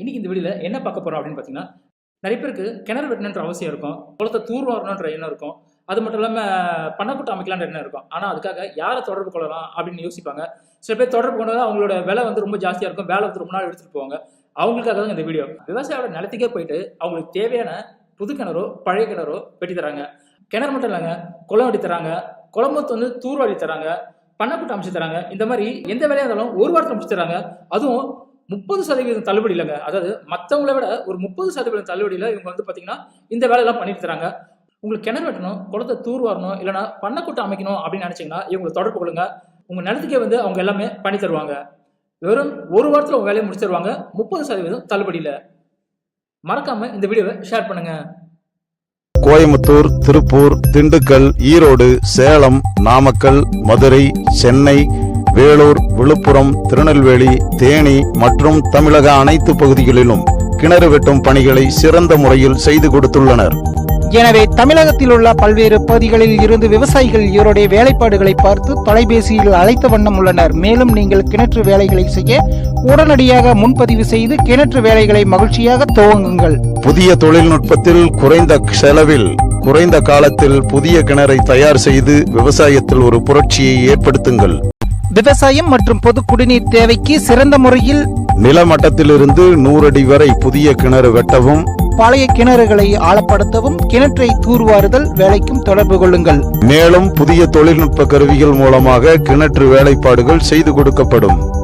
இன்னைக்கு இந்த வீடியோவில் என்ன பார்க்க போகிறோம் அப்படின்னு பார்த்தீங்கன்னா நிறைய பேருக்கு கிணறு வெட்டணுன்ற அவசியம் இருக்கும் குளத்தை தூர் வரணுன்ற எண்ணம் இருக்கும். அது மட்டும் இல்லாமல் பண்ணக்கூட்டம் அமைக்கலான்ற எண்ணம் இருக்கும். ஆனால் அதுக்காக யாரை தொடர்பு கொள்ளலாம் அப்படின்னு யோசிப்பாங்க. சில பேர் தொடர்பு கொண்டதா அவங்களோட விலை வந்து ரொம்ப ஜாஸ்தியாக இருக்கும். வேலை வந்து ரொம்ப நாள் எடுத்துகிட்டு போவாங்க. அவங்களுக்காக தான் இந்த வீடியோ. விவசாயோட நிலத்துக்கே போயிட்டு அவங்களுக்கு தேவையான புது கிணறோ பழைய கிணறோ வெட்டி தராங்க. கிணறு மட்டும் இல்லைங்க குளம் வெட்டி தராங்க. குளம்பத்து வந்து தூர் வழி தராங்க. பண்ணக்கூட்டம் அமைச்சு தராங்க. இந்த மாதிரி எந்த வேலையாக இருந்தாலும் ஒரு வாரத்தில் அமைச்சு தராங்க. அதுவும் முப்பது சதவீதம் தள்ளுபடி இல்லைங்க. அதாவது மற்றவங்கள விட ஒரு முப்பது சதவீதம் தள்ளுபடியில் இவங்க வந்து பார்த்தீங்கன்னா இந்த வேலையெல்லாம் பண்ணிட்டு தராங்க உங்களுக்கு கிணறு வெட்டணும் குளத்தை தூர் வரணும் இல்லைனா பண்ணக்கூட்டம் அமைக்கணும் அப்படின்னு நினச்சிங்கன்னா இவங்களை தொடர்பு கொள்ளுங்க. உங்கள் நிலத்துக்கே வந்து அவங்க எல்லாமே பண்ணி தருவாங்க. வெறும் ஒரு வாரத்தில் உங்கள் வேலையை முடிச்சு தருவாங்க முப்பது சதவீதம் தள்ளுபடியில் மறக்காமல் இந்த வீடியோவை ஷேர் பண்ணுங்கள் கோயம்புத்தூர் திருப்பூர் திண்டுக்கல் ஈரோடு சேலம் நாமக்கல் மதுரை சென்னை வேலூர் விழுப்புரம் திருநெல்வேலி தேனி மற்றும் தமிழக அனைத்து பகுதிகளிலும் கிணறு வெட்டும் பணிகளை சிறந்த முறையில் செய்து கொடுத்துள்ளனர். எனவே தமிழகத்தில் உள்ள பல்வேறு பகுதிகளில் இருந்து விவசாயிகள் இவருடைய வேலைப்பாடுகளை பார்த்து தொலைபேசியில் அழைத்த வண்ணம் உள்ளனர். மேலும் நீங்கள் கிணற்று வேலைகளை செய்ய உடனடியாக முன்பதிவு செய்து கிணற்று வேலைகளை மகிழ்ச்சியாக துவங்குங்கள். புதிய தொழில்நுட்பத்தில் குறைந்த செலவில் குறைந்த காலத்தில் புதிய கிணறை தயார் செய்து விவசாயத்தில் ஒரு புரட்சியை ஏற்படுத்துங்கள். விவசாயம் மற்றும் பொது குடிநீர் தேவைக்கு சிறந்த முறையில் நிலமட்டத்திலிருந்து நூறு அடி வரை புதிய கிணறு வெட்டவும் பழைய கிணறுகளை ஆழப்படுத்தவும் கிணற்றை தூர்வாறுதல் வேலைக்கும் தொடர்பு கொள்ளுங்கள். மேலும் புதிய தொழில்நுட்ப கருவிகள் மூலமாக கிணற்று வேலைப்பாடுகள் செய்து கொடுக்கப்படும்.